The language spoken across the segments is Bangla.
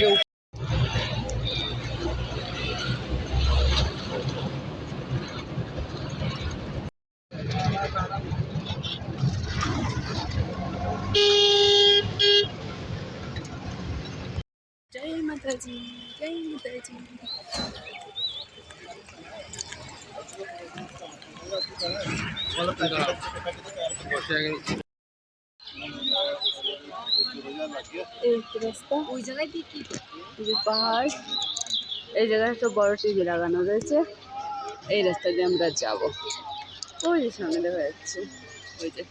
জয় মাতাজি পাহাড় এই জায়গায় একটা বড় টিভি লাগানো রয়েছে এই রাস্তা। দিয়ে আমরা যাব ওই যে সামনে দেখা যাচ্ছে ওই যে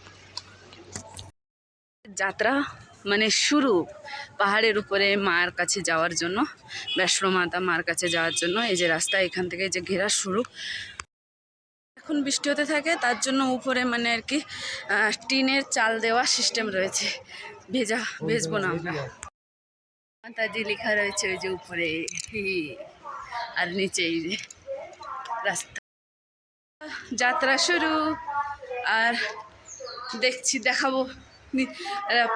যাত্রা মানে শুরু পাহাড়ের উপরে মার কাছে যাওয়ার জন্য মাতা মার কাছে যাওয়ার জন্য, এই যে রাস্তা এখান থেকে যে ঘেরা শুরু। এখন বৃষ্টি হতে থাকে, তার জন্য উপরে মানে আর কি টিনের চাল দেওয়া সিস্টেম রয়েছে। ভেজা, ভেজবো না আমরা। মাতাজি লেখা রয়েছে ওই যে উপরে আর নিচে এই যে রাস্তা। যাত্রা শুরু, আর দেখছি, দেখাবো।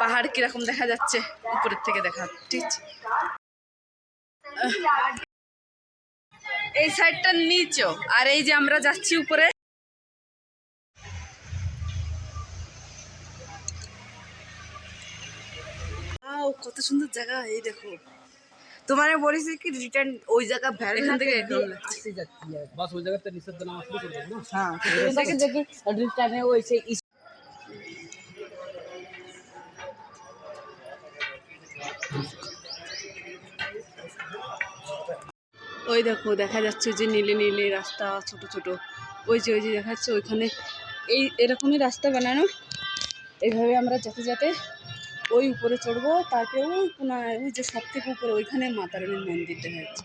পাহাড় কীরকম দেখা যাচ্ছে উপরের থেকে দেখা ঠিক? এই সাইডটা নিচও আর এই যে আমরা যাচ্ছি উপরে। কত সুন্দর জায়গা এই দেখো। তোমার বলিস কি রিটার্ন ওই জায়গা ভ্যান এখান থেকে বাস ওই জায়গাতে নিচে নামাজ শুরু না? হ্যাঁ। দেখি থেকে রিটার্নে ওই সেই ওই দেখো, দেখা যাচ্ছে যে নীলে নীলে রাস্তা, ছোট ছোট। ওই যে ওই যে দেখা যাচ্ছে ওইখানে এই এরকমই রাস্তা বানানো। এইভাবে আমরা যেতে যেতে ওই উপরে চড়বো, তারপরে ওই কোনায় ওই যে সব থেকে উপরে, ওইখানে মাতা রানীর মন্দির দেখা যাচ্ছে।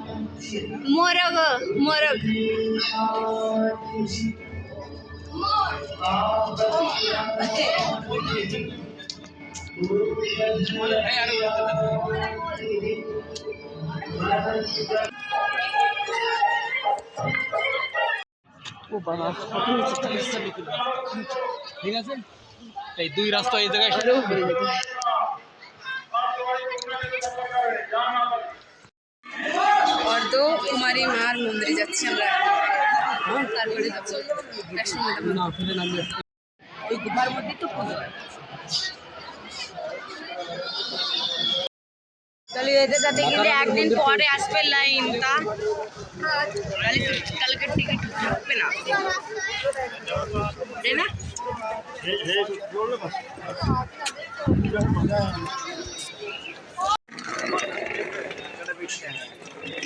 মোরগ মোরগ ঠিক আছে? এই দুই রাস্তা এই জায়গায় অর্ধ কুমারী মার মন্দিরে যাচ্ছি আমরা। তারপরে যাব। ওই গুহার মধ্যে তো পুজো তাহলে এটা যাতে গেলে একদিন পরে আসবে লাইন তা? কালকে টিকিট থাকবে না। তাই না?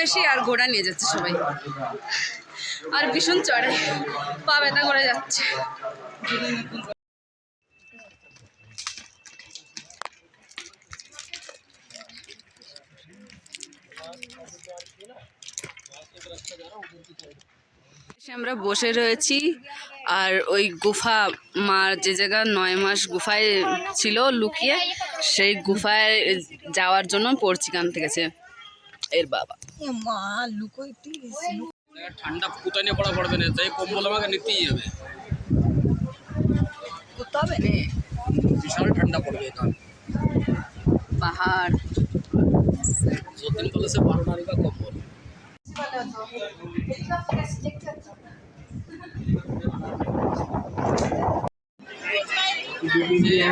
বেশি আর ঘোড়া নিয়ে যাচ্ছে সবাই। আর ভীষণ চড়ে, পা ব্যথা করে যাচ্ছে। আমরা বসে রয়েছি, আর ওই গুফা মার যে জায়গা নয় মাস গুফায় ছিল লুকিয়ে, সেই গুফায় যাওয়ার জন্য পড়ছিকান থেকেছে এর বাবা। ঠান্ডা কোথায় নিয়ে পড়া পড়বে না তাই কম্বল আমাকে নিতেই হবে বিশাল ঠান্ডা পড়বে এখানে পাহাড় যতদিন বলে সে বারো নারী বা কম্বল हम जिया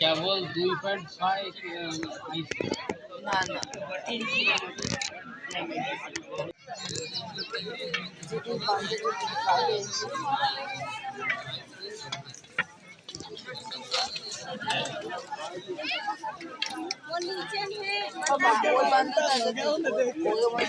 কেবল দুই পয়েন্ট ছয় না না তিন জানতাম।